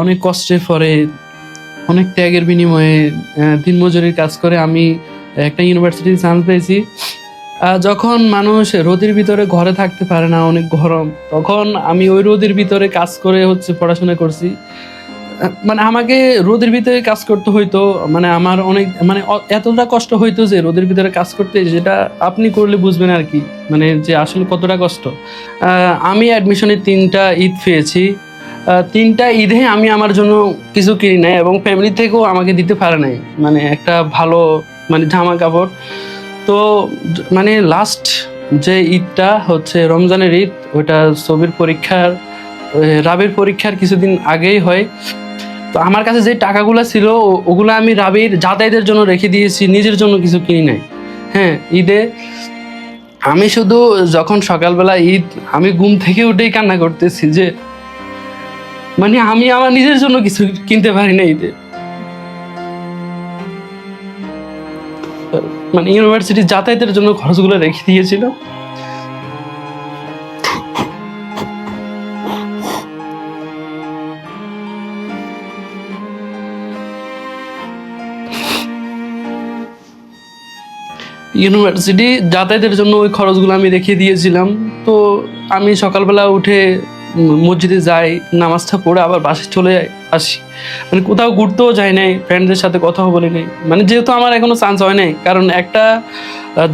অনেক কষ্টের পরে, অনেক ত্যাগের বিনিময়ে দিনমজুরির কাজ করে আমি একটা ইউনিভার্সিটির চান্স পেয়েছি। যখন মানুষ রোদের ভিতরে ঘরে থাকতে পারে না, অনেক গরম, তখন আমি ওই রোদের ভিতরে কাজ করে হচ্ছে পড়াশোনা করছি। মানে আমাকে রোদের ভিতরে কাজ করতে হইতো মানে আমার অনেক মানে এতটা কষ্ট হইতো যে রোদের ভিতরে কাজ করতে, যেটা আপনি করলে বুঝবেন আর কি মানে যে আসলে কতটা কষ্ট। আমি অ্যাডমিশনের তিনটা ঈদ পেয়েছি। তিনটা ঈদে আমি আমার জন্য কিছু কিনি নাই এবং ফ্যামিলি থেকেও আমাকে দিতে পারে নাই। মানে একটা ভালো মানে জামা কাপড়। তো মানে লাস্ট যে ঈদটা হচ্ছে রমজানের ঈদ, ওটা ছবির পরীক্ষার রাবির পরীক্ষার কিছুদিন আগেই হয়। তো আমার কাছে যে টাকাগুলো ছিল ওগুলো আমি রাবির যাতায়াতের জন্য রেখে দিয়েছি, নিজের জন্য কিছু কিনি নাই। হ্যাঁ ঈদে আমি শুধু যখন সকালবেলা ঈদ, আমি ঘুম থেকে উঠেই কান্না করতেছি যে মানে আমি আমার নিজের জন্য কিছু কিনতে পারি না ঈদে মানে ইউনিভার্সিটি যাতায়াতের জন্য খরচগুলো রেখে দিয়েছিল। ইউনিভার্সিটি যাতায়াতের জন্য ওই খরচগুলো আমি রেখে দিয়েছিলাম। তো আমি সকালবেলা উঠে মসজিদে যাই, নামাজটা পড়ে আবার বাসে চলে আসি। মানে কোথাও ঘুরতেও যাই নাই ফ্রেন্ডদের সাথে কথাও বলি নাই। মানে যেহেতু আমার এখনও চান্স হয় নাই, কারণ একটা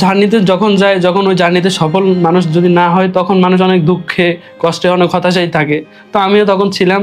জার্নিতে যখন যায় যখন ওই জার্নিতে সফল মানুষ যদি না হয়, তখন মানুষ অনেক দুঃখে, কষ্টে, অনেক হতাশাই থাকে। তো আমিও তখন ছিলাম